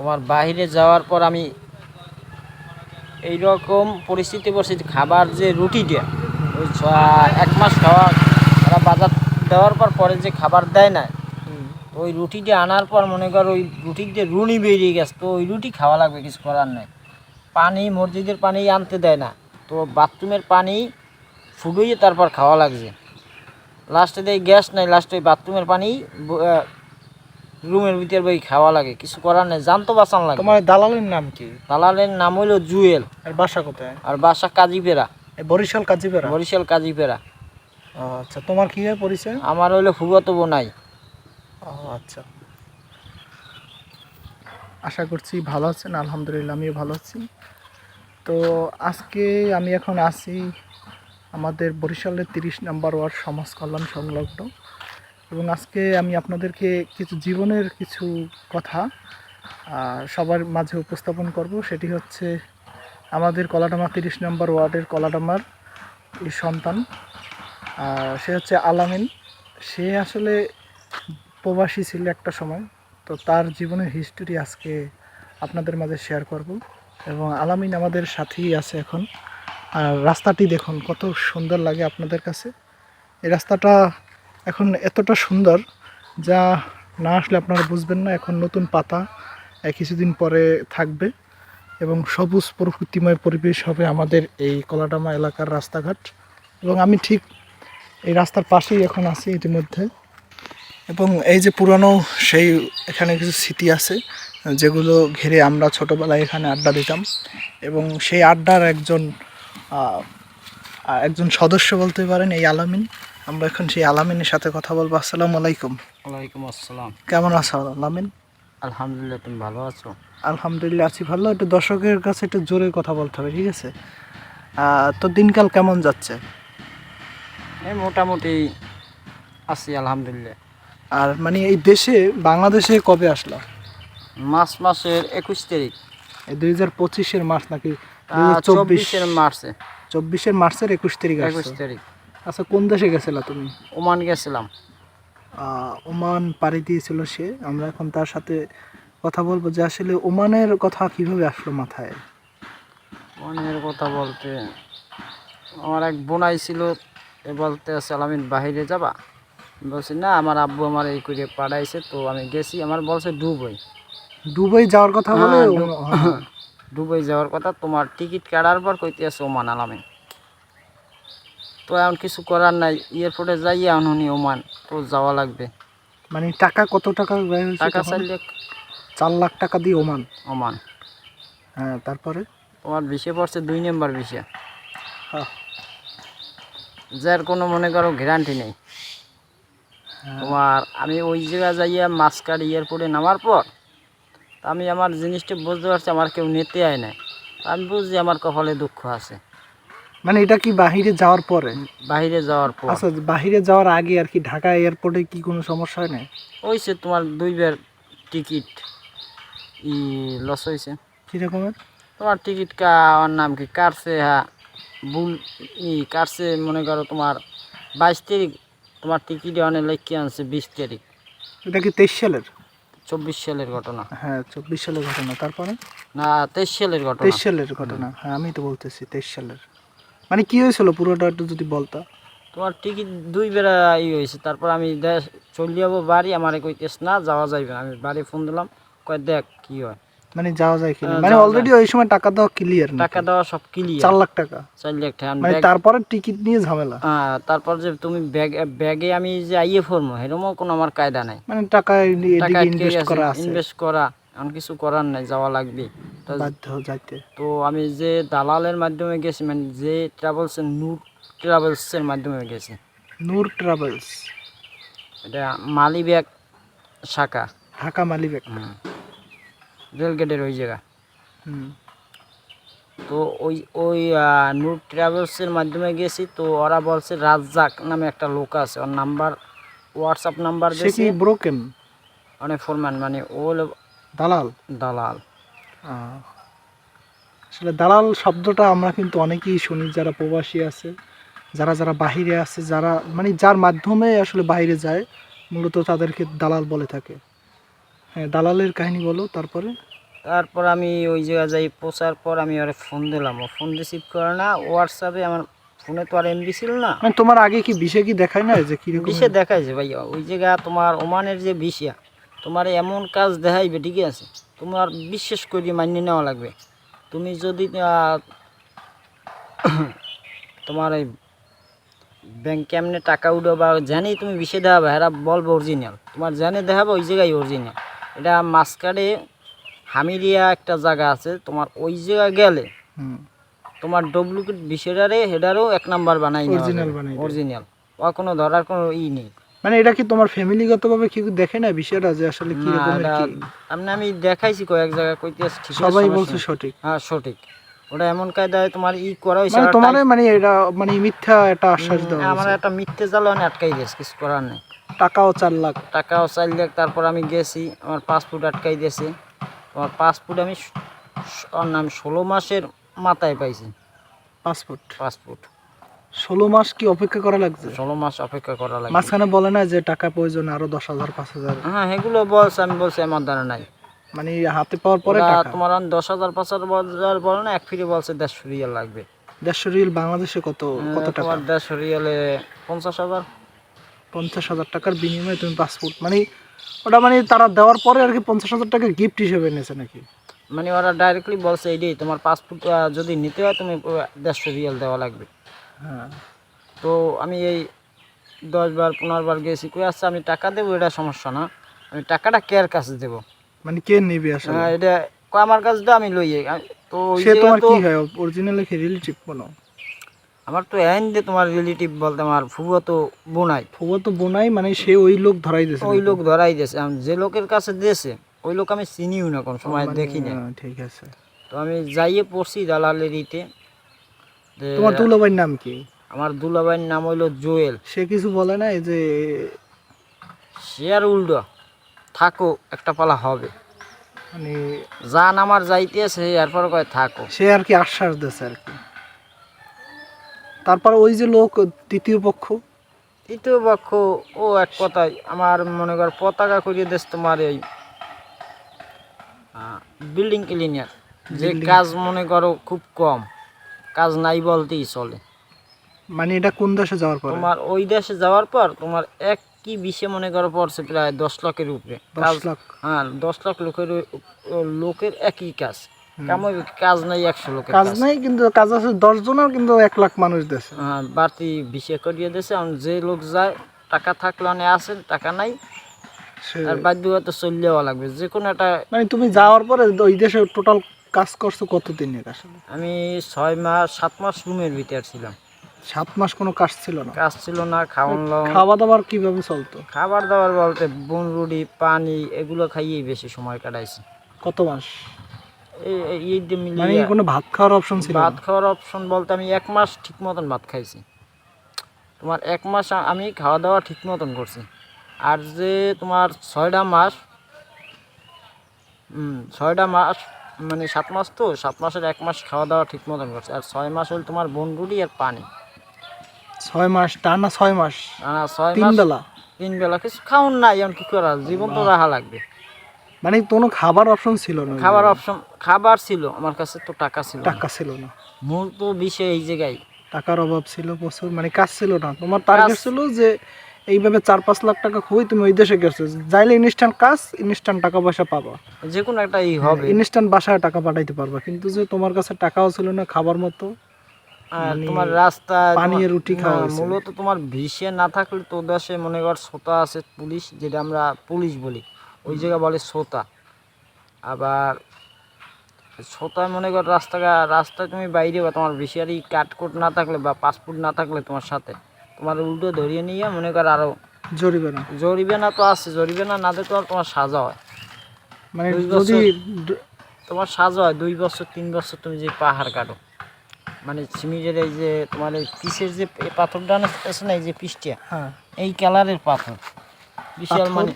তোমার বাইরে যাওয়ার পর আমি এই রকম পরিস্থিতি পড়ছি খাবার যে রুটিটা ওই ছ- এক মাস খাওয়া তারা বাজার দেওয়ার পর পরে যে খাবার দেয় না ওই রুটিটা আনার পর মনে কর ওই রুটির যে রুনি বেরিয়ে গেছে তো ওই রুটি খাওয়া লাগবে কিছু করার নেই। পানি মসজিদের পানি আনতে দেয় না তো বাথরুমের পানি ফুটুইয়ে তারপর খাওয়া লাগছে। লাস্টে দেয় গ্যাস নাই লাস্টে ওই বাথরুমের পানি রুমের ভিতর বই খাওয়া লাগে কিছু করার নেই জান তো বাঁচান লাগে। তোমার দালালের নাম কি? দালালের নাম হইল জুয়েল। আর বাসা কোথায়? আর বাসা কাজীপেরা বরিশাল কাজীপাড়া? বরিশাল কাজীপেরা ও আচ্ছা তোমার কি হয় পরিচয়? আমার হইল ফুগত বোনাই। ও আচ্ছা। আশা করছি ভালো আছেন আলহামদুলিল্লাহ আমিও ভালো আছি। তো আজকে আমি এখন আছি আমাদের বরিশালের তিরিশ নাম্বার ওয়ার্ড সমাজ কল্যাণ সংলগ্ন। এবং আজকে আমি আপনাদেরকে কিছু জীবনের কিছু কথা সবার মাঝে উপস্থাপন করব। সেটি হচ্ছে আমাদের কলাডামা তিরিশ নম্বর ওয়ার্ডের কলাডামার এই সন্তান। সে হচ্ছে আলামিন। সে আসলে প্রবাসী ছিল একটা সময়, তো তার জীবনের হিস্টোরি আজকে আপনাদের মাঝে শেয়ার করব। এবং আলামিন আমাদের সাথেই আছে এখন। আর রাস্তাটি দেখুন, কত সুন্দর লাগে আপনাদের কাছে। এই রাস্তাটা এখন এতটা সুন্দর যা না আসলে আপনারা বুঝবেন না, এখন নতুন পাতা কিছুদিন পরে থাকবে এবং সবুজ প্রকৃতিময় পরিবেশ হবে আমাদের এই কলাডামা এলাকার রাস্তাঘাট এবং আমি ঠিক এই রাস্তার পাশেই এখন আছি ইতিমধ্যে এবং এই যে পুরানো সেই এখানে কিছু স্মৃতি আছে, যেগুলো ঘিরে আমরা ছোটোবেলায় এখানে আড্ডা দিতাম এবং সেই আড্ডার একজন একজন সদস্য বলতে পারেন এই আলামিন। আমরা এখন সেই আলামিনের সাথে কথা বলব। আসসালামু আলাইকুম। ওয়ালাইকুম আসসালাম। কেমন আছো আলামিন? আলহামদুলিল্লাহ তুমি ভালো আছো? আলহামদুলিল্লাহ আছি ভালো। একটু দর্শকের কাছে একটু জোরে কথা বলতে হবে ঠিক আছে? তো দিনকাল কেমন যাচ্ছে? এই মোটামুটি আছি আলহামদুলিল্লাহ। আর মানে এই দেশে বাংলাদেশে কবে আসলো? মার্চ মাসের একুশ তারিখ। এই দুই হাজার পঁচিশের মার্চ নাকি চব্বিশের মার্চে। চব্বিশের মার্চের একুশ তারিখ একুশ তারিখ। আচ্ছা কোন দেশে গেছিলা তুমি? ওমান গেছিলাম। আহ, ওমান পাড়ি দিয়েছিল সে। আমরা এখন তার সাথে কথা বলব যে আসলে ওমানের কথা কীভাবে আসলো মাথায়? ওমানের কথা বলতে আমার এক বোনাই ছিল এ বলতে সালামিন বাহিরে যাবা? বলছি না আমার আব্বু আমার এই করে পাঠাইছে তো আমি গেছি। আমার বলছে ডুবই দুবাই যাওয়ার কথা বলে হ্যাঁ, ও- ডু- হ্যাঁ। দুবাই যাওয়ার কথা। তোমার টিকিট কাটার পর কইতে আছে ওমান আলামে তো এখন কিছু করার নাই। এয়ারপোর্টে যাই এখন উনি ওমান তো যাওয়া লাগবে। মানে টাকা কত টাকা ব্যয় হয়েছে টাকা তখন? চাইলে চার লাখ টাকা দিয়ে ওমান? ওমান। হ্যাঁ তারপরে? তোমার বিষে পড়ছে দুই নম্বর বিষে। হ্যাঁ। যার কোনো মনে করো গ্যারান্টি নেই। হ্যাঁ। তোমার আমি ওই জায়গায় যাইয়া মাসকাট এয়ারপোর্টে নামার পর তা আমি আমার জিনিসটা বুঝতে পারছি আমার কেউ নিতে আয় নাই। আমি বুঝছি আমার কপালে দুঃখ আছে। মানে এটা কি বাহিরে যাওয়ার পরে? বাইরে যাওয়ার পর। আচ্ছা বাহিরে যাওয়ার আগে আর কি ঢাকা এয়ারপোর্টে কি কোনো সমস্যা হয় না হয়েছে তোমার দুইবার টিকিট ই লস হয়েছে কিরকমের তোমার টিকিট কা নাম কি? কাটছে হ্যাঁ ভুল ই কাটছে মনে করো তোমার বাইশ তারিখ তোমার টিকিট অনেক লেখকে আনছে বিশ তারিখ। এটা কি তেইশ সালের? চব্বিশ সালের ঘটনা। হ্যাঁ চব্বিশ সালের ঘটনা তারপরে? না তেইশ সালের ঘটনা। তেইশ সালের ঘটনা হ্যাঁ আমি তো বলতেছি তেইশ সালের। মানে কি হয়েছিল পুরোটা একটু যদি বলতো? তোমার টিকিট দুই বেড়া ই হয়েছে তারপর আমি দেশ চলে যাব বাড়ি আমার কইতেছ না যাওয়া যাইবে আমি বাড়ি ফোন দিলাম কয় দেখ কি হয়। মানে যাওয়া যায় কি না? হ্যাঁ, মানে অলরেডি ওই সময় টাকা দেওয়া ক্লিয়ার টাকা দেওয়া সব ক্লিয়ার চার লাখ টাকা। চার লাখ টাকা। আমি মানে তারপরে টিকিট নিয়ে ঝামেলা? হ্যাঁ, তারপর যে তুমি ব্যাগ ব্যাগে আমি যে আইয়ে ফরমো এরকমও কোনো আমার কায়দা নাই। মানে টাকা এদিকে ইনভেস্ট করা আছে ইনভেস্ট করা। এমন কিছু করার নাই যাওয়া লাগবে। তো- বাধ্য যাইতে। তো আমি যে দালালের মাধ্যমে গেছি মানে যে ট্রাভেলস নূর ট্রাভেলসের মাধ্যমে গেছি। নূর ট্রাভেলস এটা মালিব্যাগ শাখা। ঢাকা মালিবেক হুম। রেলগেটের ওই জায়গা। হুম। তো ওই ওই নূর ট্রাভেলসের মাধ্যমে গেছি তো ওরা বলছে রাজ্জাক নামে একটা লোক আছে ওর নাম্বার হোয়াটসঅ্যাপ নাম্বার দিয়েছে। ব্রোকেন অনেক ফরম্যান মানে ও দালাল? দালাল। আসলে দালাল শব্দটা আমরা কিন্তু অনেকেই শুনি যারা প্রবাসী আছে যারা যারা বাহিরে আছে যারা মানে যার মাধ্যমে আসলে বাইরে যায় মূলত তাদেরকে দালাল বলে থাকে। হ্যাঁ দালালের কাহিনী বলো তারপরে? তারপর আমি ওই জায়গায় যাই পৌঁছার পর আমি ওরা ফোন দিলাম। ও ফোন রিসিভ করে না হোয়াটসঅ্যাপে আমার ফোনে তো আর এমবি ছিল না। মানে তোমার আগে কি বিষে কি দেখায় না যে কীরকম? বিষে যে ভাইয়া ওই জায়গা তোমার ওমানের যে বিষয়া তোমার এমন কাজ দেখাইবে ঠিক আছে। তোমার বিশ্বাস করে মানিয়ে নেওয়া লাগবে। তুমি যদি তোমার এই ব্যাংক কেমনে টাকা উঠো বা জানি তুমি বিষে দেখাবে এরা বলব অরিজিনাল তোমার জানে দেখাবে ওই জায়গায় অরিজিনাল এটা মাঝখানে হামিরিয়া একটা জায়গা আছে তোমার ওই জায়গায় গেলে। তোমার ডুপ্লিকেট বিষয়টারে হেডারও এক নাম্বার বানাই বানাই অরিজিনাল ও কোনো ধরার কোনো ই নেই। মানে এটা কি তোমার ফ্যামিলিগত ভাবে কি দেখে না বিষয়টা যে আসলে কি না, রকমের কি? আমি আমি দেখাইছি কয়েক জায়গায় কইতে ঠিক আছে, সবাই বলছে সঠিক। হ্যাঁ সঠিক। ওটা এমন কায়দায় তোমার ই করা হয়েছে মানে তোমার মানে এটা মানে মিথ্যা একটা আশ্বাস দেওয়া আমার। একটা মিথ্যে জ্বালানি আটকাই দিয়েছে কিছু করার নেই। টাকাও চার লাখ। টাকাও চার লাখ তারপর আমি গেছি আমার পাসপোর্ট আটকাই দিয়েছে। আমার পাসপোর্ট আমি নাম ষোলো মাসের মাথায় পাইছি। পাসপোর্ট? পাসপোর্ট। ষোলো মাস কি অপেক্ষা করা লাগছে? ষোলো মাস অপেক্ষা করা লাগে মাঝখানে বলে না যে টাকা প্রয়োজন আরও দশ হাজার পাঁচ হাজার? হ্যাঁ এগুলো বলছে আমি বলছি আমার দ্বারা নাই। মানে হাতে পাওয়ার পরে তোমার দশ হাজার পাঁচ হাজার বলে না এক ফিরে বলছে দেড়শো রিয়াল লাগবে। দেড়শো রিল বাংলাদেশে কত কত টাকা? তোমার দেড়শো রিয়ালে পঞ্চাশ হাজার। পঞ্চাশ হাজার টাকার বিনিময়ে তুমি পাসপোর্ট মানে ওটা মানে তারা দেওয়ার পরে আর কি পঞ্চাশ হাজার টাকা গিফট হিসেবে নিয়েছে নাকি? মানে ওরা ডাইরেক্টলি বলছে এইটাই তোমার পাসপোর্ট যদি নিতে হয় তুমি দেড়শো রিয়াল দেওয়া লাগবে। হ্যাঁ। তো আমি এই দশ বার পনেরো বার গেছি কই আসছে আমি টাকা দেবো এটা সমস্যা না। আমি টাকাটা কেয়ার কাছে দেবো? মানে কে নেবে আসলে? হ্যাঁ, এটা কয় আমার কাছে দাও, আমি লই তো সে তোমার তো কি হয়? অরিজিনাল কি রিলেটিভ কোনো? আমার তো এন যে তোমার রিলেটিভ বলতে আমার ফুবো তো বোনাই। ফুবো তো বোনাই মানে সে ওই লোক ধরাই দিয়েছে ওই লোক ধরাই দিয়েছে। আমি যে লোকের কাছে দিয়েছে ওই লোক আমি চিনিও না কোন সময় মানে, দেখি না হ্যাঁ, ঠিক আছে। তো আমি যাইয়ে পড়ছি দালালের ইতে। তোমার দুলাভাইয়ের নাম কি? আমার দুলাভাইয়ের নাম হইল জোয়েল। সে কিছু বলে না এই যে সে আর উল্টো। থাকো একটা পালা হবে। মানে যান আমার যাইতে আছে এরপর কয় থাকো। সে আর কি আশ্বাস দিয়েছে আর কি। তারপর ওই যে লোক তৃতীয় পক্ষ? তৃতীয় পক্ষ ও এক কথায় আমার মনে কর পতাকা করিয়ে দেশ তোমার এই বিল্ডিং ক্লিনিয়ার যে কাজ মনে করো খুব কম। কাজ নাই বলতেই চলে। মানে এটা কোন দেশে যাওয়ার পর? তোমার ওই দেশে যাওয়ার পর তোমার এক কি বিষে মনে করো পড়ছে প্রায় দশ লাখের উপরে। দশ লাখ। হ্যাঁ দশ লাখ লোকের লোকের একই কাজ। কাম কাজ নাই একশো লোকের কাজ নাই কিন্তু কাজ আছে দশ জনের কিন্তু এক লাখ মানুষ দেশে। হ্যাঁ, বাড়তি বিষে করিয়ে এখন যে লোক যায় টাকা থাকলে অনেক আছে টাকা নাই। আর বাধ্য হয়তো চলে যাওয়া লাগবে যে কোনো একটা মানে তুমি যাওয়ার পরে ওই দেশে টোটাল কাজ করছ কতদিনের আসলে? আমি ছয় মাস সাত মাস রুমের ভিতর ছিলাম। সাত মাস কোনো কাজ ছিল না? কাজ ছিল না খাওয়ান খাওয়া দাওয়ার কীভাবে চলতো? খাবার দাবার বলতে বন রুটি পানি এগুলো খাইয়েই বেশি সময় কাটাইছি। কত মাস? মানে কোনো ভাত খাওয়ার অপশন ছিল ভাত খাওয়ার অপশন বলতে আমি এক মাস ঠিক মতন ভাত খাইছি। তোমার এক মাস আমি খাওয়া দাওয়া ঠিক মতন করছি। আর যে তোমার ছয়টা মাস ছয়টা মাস মানে সাত মাস তো সাত মাসের এক মাস খাওয়া দাওয়া ঠিক মতন করছে। আর ছয় মাস হল তোমার বনরুটি আর পানি। ছয় মাস টানা ছয় মাস আর ছয় তিন মাস বেলা। তিন বেলা কিছু খাওন নাই এমন কি করার জীবন তো রাখা লাগবে। মানে কোনো খাবার অপশন ছিল না খাবার অপশন খাবার ছিল আমার কাছে তো টাকা ছিল না। টাকা ছিল না। মূল তো বিষয় এই জায়গায়। টাকার অভাব ছিল প্রচুর মানে কাজ ছিল না। তোমার টার্গেট ছিল যে এইভাবে চার পাঁচ লাখ টাকা খুবই তুমি ওই দেশে গেছো। যাইলে ইনস্ট্যান্ট কাজ ইনস্ট্যান্ট টাকা পয়সা পাবা। যে কোনো একটা ই হবে। ইনস্ট্যান্ট বাসায় টাকা পাঠাইতে পারবা। কিন্তু যে তোমার কাছে টাকাও ছিল না খাবার মতো আর মানে তোমার রাস্তা পানি রুটি খাওয়া মূলত তোমার ভিসে না থাকলে তো দেশে মনে কর সোতা আছে পুলিশ যেটা আমরা পুলিশ বলি। ওই জায়গা বলে সোতা। আবার সোতায় মনে কর রাস্তা রাস্তায় তুমি বাইরে বা তোমার ভিসিয়ারি কাটকোট না থাকলে বা পাসপোর্ট না থাকলে তোমার সাথে। তোমার উল্টো ধরিয়ে নিয়ে মনে কর আরও জরিবে না। জরিবে না তো আছে জরিবে না না দিলে তোমার সাজা হয়। মানে যদি তোমার সাজা হয় দুই বছর তিন বছর তুমি যে পাহাড় কাটো। মানে সিমিটের এই যে তোমার এই পিসের যে এই পাথরটা না আছে না এই যে পিসটা হ্যাঁ। এই কালারের পাথর। বিশাল মানে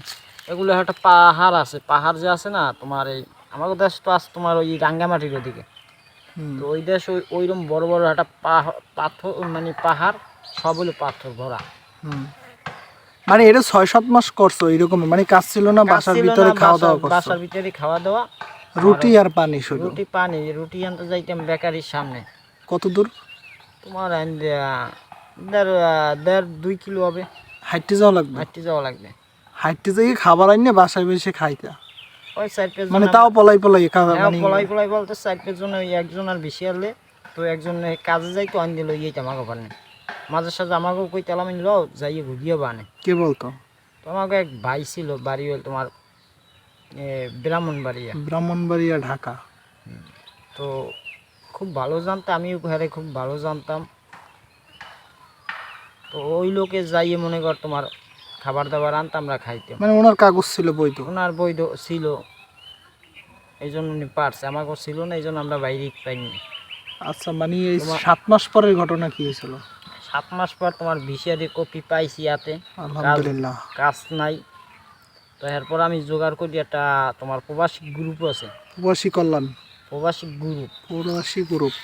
এগুলো একটা পাহাড় আছে। পাহাড় যে আছে না তোমার এই আমাদের দেশ তো আছে তোমার ওই রাঙ্গামাটির ওদিকে। তো ওই দেশ ওই ওইরকম বড় বড় একটা পাহাড় পাথর মানে পাহাড় সব হলো পাথর ভরা। মানে এটা ছয় সাত মাস করছ এরকম মানে কাজ ছিল না বাসার ভিতরে খাওয়া দাওয়া করছ? বাসার ভিতরে খাওয়া দাওয়া। রুটি আর পানি শুধু রুটি পানি রুটি আনতে যাইতাম বেকারির সামনে। কত দূর? তোমার দেড় দেড় দুই কিলো হবে। যাওয়া লাগবে? হাঁটতে যাওয়া লাগবে। হাইটে যাই খাবার আইনে বাসায় বসে খাইতা? ওই পেজ মানে তাও পলাই পলাই খাওয়া মানে পলাই পলাই বলতে সাইড পেজ জন্য একজন আর বেশি আনলে তো একজন কাজে যাই তো আন দিল ইয়েটা আমাকে পারে মাঝে সাঝে আমাকে কই তেলাম নিল যাইয়ে ঘুরিয়ে বানে। কে বলতো? তো আমাকে এক ভাই ছিল বাড়ি হল তোমার ব্রাহ্মণবাড়িয়া। ব্রাহ্মণবাড়িয়া ঢাকা। তো খুব ভালো জানতাম আমিও ঘরে খুব ভালো জানতাম। তো ওই লোকে যাইয়ে মনে কর তোমার খাবার দাবার আনতাম আমরা খাইতাম। মানে ওনার কাগজ ছিল বৈধ? ওনার বৈধ ছিল। এই জন্য উনি পারছে আমাকেও ছিল না এই জন্য আমরা বাইরে পাইনি আচ্ছা মানে এই সাত মাস পরের ঘটনা কি হয়েছিল? সাত মাস পর তোমার ভিসিআরি কপি পাইছি ইয়াতে। আলহামদুলিল্লাহ। কাজ নাই। তো এরপর আমি জোগাড় করি একটা তোমার প্রবাসী গ্রুপ আছে। প্রবাসী কল্যাণ। প্রবাসী গ্রুপ প্রবাসী গ্রুপ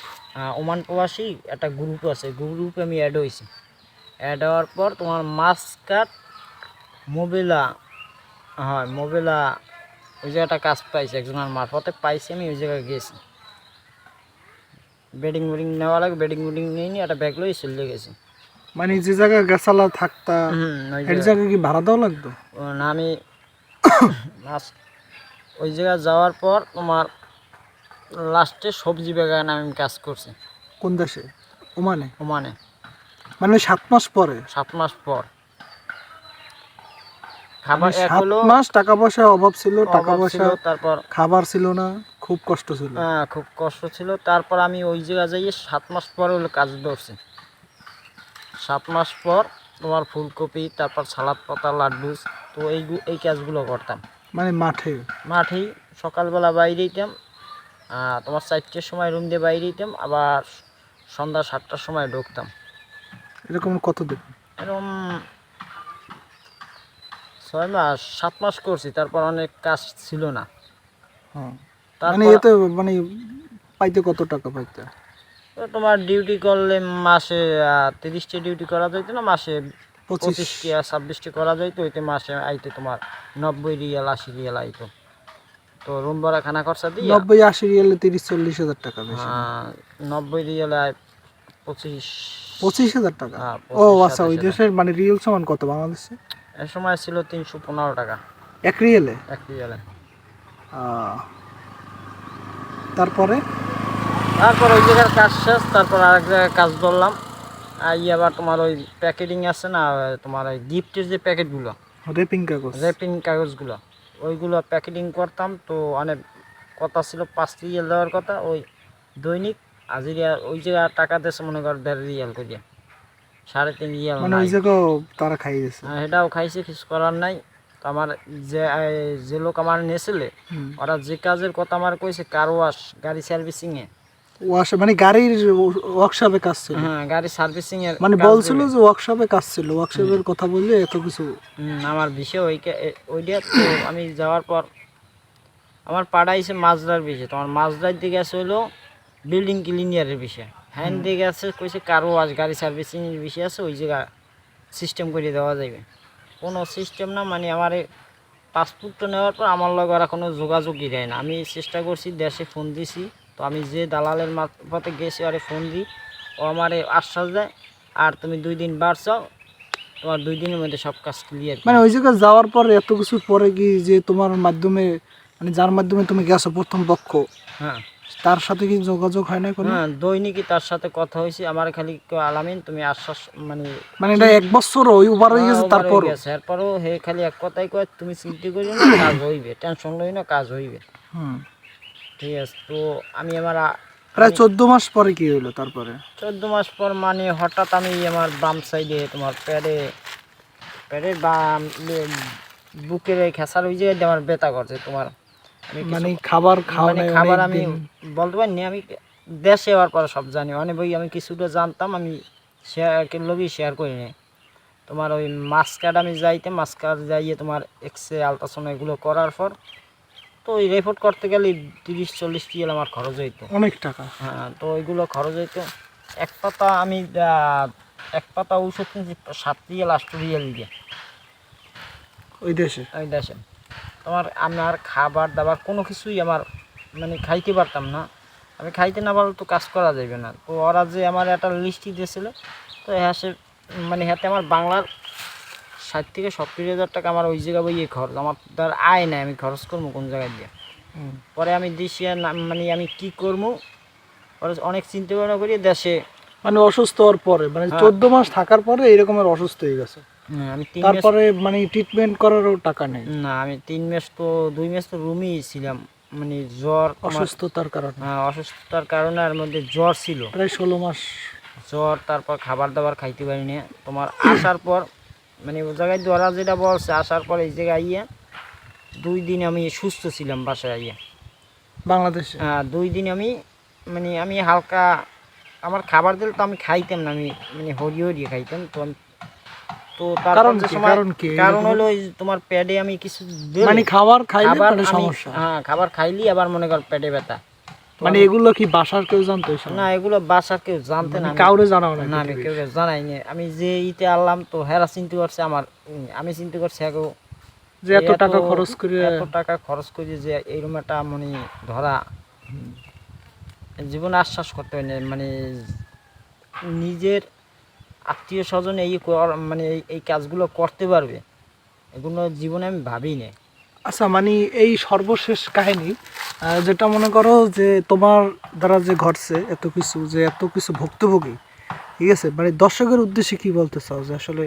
ওমান প্রবাসী একটা গ্রুপ আছে। গ্রুপে আমি অ্যাড হয়েছি। অ্যাড হওয়ার পর তোমার মাছ কাট মোবেলা হয় মোবেলা ওই জায়গাটা কাজ পাইছি। একজনের মারফতে পাইছি আমি ওই জায়গায় গেছি। বেডিং বেডিং নেওয়া লাগে বেডিং বেডিং নিয়ে নিয়ে একটা ব্যাগ লই চলে গেছি। মানে যে জায়গায় গেছালা থাকতা জায়গায়- জায়গায় কি ভাড়া দেওয়া লাগতো? না আমি লাস্ট ওই জায়গায় যাওয়ার পর তোমার লাস্টে সবজি বাগানে আমি কাজ করছি। কোন দেশে? ওমানে? ওমানে। মানে সাত মাস পরে? সাত মাস পর। খাবার মানে এক সাত হলো মাস টাকা পয়সা অভাব ছিল টাকা পয়সা তারপর খাবার ছিল না। খুব কষ্ট ছিল। হ্যাঁ খুব কষ্ট ছিল। তারপর আমি ওই জায়গায় যাইয়ে সাত মাস পর হলো কাজ ধরছি। সাত মাস পর তোমার ফুলকপি তারপর সালাদ পাতা লাড্ডু তো এই এই কাজগুলো করতাম। মানে মাঠে? মাঠেই সকালবেলা বাইরে আহ, তোমার চারটের সময় রুম দিয়ে বাইরে দিতাম আবার সন্ধ্যা সাতটার সময় ঢুকতাম। এরকম কত দিন এরকম ছয় মাস সাত মাস করছি তারপর অনেক কাজ ছিল না। হ্যাঁ। মানে এতে মানে পাইতে কত টাকা পাইতে? তোমার ডিউটি করলে মাসে তিরিশটি ডিউটি করা যাইতো না মাসে পঁচিশ। পঁচিশটি আর ছাব্বিশটি করা যাইতো ওইতে মাসে আইতে তোমার নব্বই রিয়াল আশি রিয়াল আইতো। তো রুম ভাড়া খানা খরচা দিয়ে? নব্বই আশি রিয়ালে তিরিশ চল্লিশ হাজার টাকা বেশি। নব্বই রিয়াল পঁচিশ। পঁচিশ হাজার টাকা? হ্যাঁ, ও আচ্ছা ওই দেশের মানে রিয়েল সমান কত বাংলাদেশে? এ সময় ছিল তিনশো পনেরো টাকা। এক রিয়েলে? এক রিয়ালে। তারপরে? তারপর ওই জায়গার কাজ শেষ তারপর আরেক জায়গায় কাজ ধরলাম। আর আবার তোমার ওই প্যাকেটিং আছে না তোমার ওই গিফটের যে প্যাকেটগুলো রেপিং কাগজ। র্যাপিং কাগজগুলো ওইগুলো প্যাকেটিং করতাম তো অনেক কথা ছিল পাঁচ রিয়াল দেওয়ার কথা ওই দৈনিক হাজিরা ওই জায়গায় টাকা দেশে মনে কর দেড় রিয়াল করিয়া সাড়ে তিন রিয়াল মানে ওই জায়গাও তারা খাই গেছে হ্যাঁ, এটাও খাইছে কিছু করার নাই। তো আমার যে যে লোক আমার নিয়েছিলে ওরা যে কাজের কথা আমার কইছে কার ওয়াশ? গাড়ি সার্ভিসিং এ ওয়াশ মানে গাড়ির ওয়ার্কশপে কাজ ছিল? হ্যাঁ গাড়ি সার্ভিসিং এর মানে বলছিল যে ওয়ার্কশপে কাজ ছিল ওয়ার্কশপের কথা বললে এত কিছু আমার বিষয় ওই ওইটা তো আমি যাওয়ার পর আমার পাড়াইছে মাছদার বিষয়। তোমার মাছদার দিকে আছে হলো বিল্ডিং ক্লিনিয়ারের বিষয়। হ্যান্ড দিকে আছে কইছে কারও ওয়াশ? গাড়ি সার্ভিসিং এর বিষয় আছে ওই জায়গা সিস্টেম করে দেওয়া যাবে কোনো সিস্টেম না মানে আমার পাসপোর্টটা নেওয়ার পর আমার লগে ওরা কোনো যোগাযোগই দেয় না। আমি চেষ্টা করছি দেশে ফোন দিছি। তো আমি যে দালালের মারফতে গেছি আরে ফোন দিই ও আমারে আশ্বাস দেয় আর তুমি দুই দিন বাড়ছো তোমার দুই দিনের মধ্যে সব কাজ ক্লিয়ার মানে ওই জায়গায় যাওয়ার পর এত কিছু পরে কি যে তোমার মাধ্যমে মানে যার মাধ্যমে তুমি গেছো প্রথম পক্ষ? হ্যাঁ। তার সাথে কি যোগাযোগ হয় না কোনো? হ্যাঁ দৈনিকই তার সাথে কথা হয়েছে। আমার খালি কেউ আলামিন তুমি আশ্বাস মানে মানে এটা এক বছর ওই ওভার হয়ে গেছে হ্যাঁ, তারপর গেছে। এরপরও হে খালি এক কথাই কয় তুমি চিন্তা করি না কাজ হইবে। টেনশন লই না কাজ হইবে। হুম। ঠিক আছে তো আমি আমার প্রায় চোদ্দ মাস পরে কি হলো তারপরে? চোদ্দ মাস পর মানে হঠাৎ আমি আমার বাম সাইডে তোমার প্যাডে প্যাডের বাম বুকের খেসার ওই জায়গায় আমার ব্যথা করছে তোমার। কিছু- মানে খাবার খাওয়া মানে খাবার আমি বলতে পারিনি আমি দেশে হওয়ার পর সব জানি। মানে বই আমি কিছুটা জানতাম আমি শেয়ার লগেই শেয়ার করি নি তোমার ওই মাছ আমি যাইতে মাছ যাইয়ে তোমার এক্সরে আলট্রাসাউন্ড এগুলো করার পর তো ওই রিপোর্ট করতে গেলে তিরিশ চল্লিশ রিয়াল আমার খরচ হইতো। অনেক টাকা। হ্যাঁ তো ওইগুলো খরচ হইতো। এক পাতা আমি এক পাতা ঔষধ কিনছি সাত রিয়াল আষ্ট রিয়াল দিয়ে। ওই দেশে? ওই দেশে। তোমার আমার খাবার দাবার কোনো কিছুই আমার মানে খাইতে পারতাম না। আমি খাইতে না পারলে তো কাজ করা যাবে না। তো ওরা যে আমার একটা লিস্টি দিয়েছিল তো হ্যাঁ সে মানে হাতে আমার বাংলার ষাট থেকে সত্তর হাজার টাকা আমার ওই জায়গায় বইয়ে খরচ। আমার তার আয় নাই আমি খরচ করব কোন জায়গায় দিয়ে? পরে আমি দেশে মানে আমি কি করব? পরে অনেক চিন্তা ভাবনা করি দেশে মানে অসুস্থ হওয়ার পরে মানে হ্যাঁ। চোদ্দ মাস থাকার পরে এরকমের অসুস্থ হয়ে গেছে। আমি তিন মাস তারপরে মানে ট্রিটমেন্ট করারও টাকা নেই? না আমি তিন মাস তো দুই মাস তো রুমেই ছিলাম। মানে জ্বর অসুস্থতার কারণে? হ্যাঁ, অসুস্থতার কারণে আর মধ্যে জ্বর ছিল। প্রায় ষোলো মাস। জ্বর তারপর খাবার দাবার খাইতে পারি না তোমার আসার পর মানে ওই জায়গায় ধরা যেটা বলছে আসার পর এই জায়গায় আইয়া দুই দিন আমি সুস্থ ছিলাম বাসায় আইয়া। বাংলাদেশ? আহ, দুই দিন আমি মানে আমি হালকা আমার খাবার দিলে তো আমি খাইতাম না আমি মানে হরিয়ে হরিয়ে খাইতাম। তো আমি তো কারণ কারণ কি? কারণ হলো তোমার পেটে আমি কিছু মানে খাবার খাইলে মানে সমস্যা। হ্যাঁ খাবার খাইলি আবার মনে কর পেটে ব্যথা। মানে এগুলো কি বাসার কেউ জানতো না এগুলো বাসার কেউ জানতে মানে না কাউরে জানাও না আমি কেউ জানাই নি। আমি যে ইতে আনলাম তো হেরা চিন্তা করছে আমার আমি চিন্তা করছি এখন যে এত টাকা খরচ করে এত টাকা খরচ করি যে এইরকম একটা মানে ধরা জীবনে আশ্বাস করতে হয় মানে নিজের আত্মীয় স্বজন এই মানে এই- কাজগুলো করতে পারবে এগুলো জীবনে আমি ভাবি না আচ্ছা মানে এই সর্বশেষ কাহিনী যেটা মনে করো যে তোমার দ্বারা যে ঘটছে এত কিছু যে এত কিছু ভুক্তভোগী ঠিক আছে? মানে দর্শকের উদ্দেশ্যে কি বলতে চাও? যে আসলে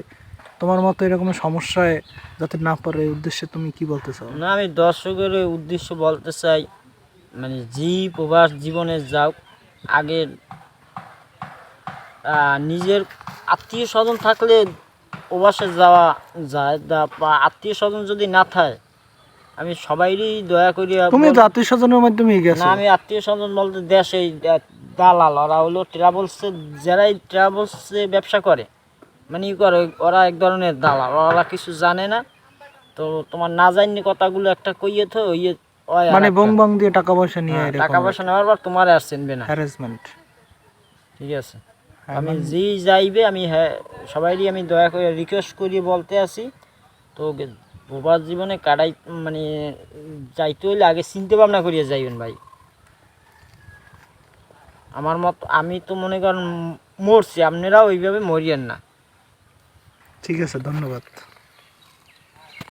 তোমার মতো এরকম সমস্যায় যাতে না পড়ে এই উদ্দেশ্যে তুমি কি বলতে চাও? না আমি দর্শকের উদ্দেশ্য বলতে চাই মানে যে প্রবাস জীবনে যাও আগে আহ, নিজের আত্মীয় স্বজন থাকলে প্রবাসে যাওয়া যায় বা আত্মীয় স্বজন যদি না থাকে আমি সবাইরই দয়া করি তুমি তো আত্মীয় স্বজনের মাধ্যমে গেছো। না আমি আত্মীয় স্বজন বলতে দেশে দালাল ওরা হলো ট্রাভেলসে যারাই ট্রাভেলসে ব্যবসা করে মানে ই করে ওরা এক ধরনের দালাল ওরা কিছু জানে না। তো তোমার না জানি কথাগুলো একটা কইয়ে তো ওই ওই মানে বং বং দিয়ে টাকা পয়সা নিয়ে হ্যাঁ, টাকা পয়সা নেওয়ার পর তোমার আর চিনবে না। হ্যারাসমেন্ট ঠিক আছে। আমি যেই যাইবে আমি হ্যাঁ সবাইরই আমি দয়া করে রিকোয়েস্ট করি বলতে আসি। তো বোবার জীবনে কাটাই মানে যাইতে হইলে আগে চিনতে ভাবনা করিয়া যাইবেন ভাই। আমার মত আমি তো মনে করেন মরছি আপনারাও ওইভাবে মরিয়েন না। ঠিক আছে ধন্যবাদ।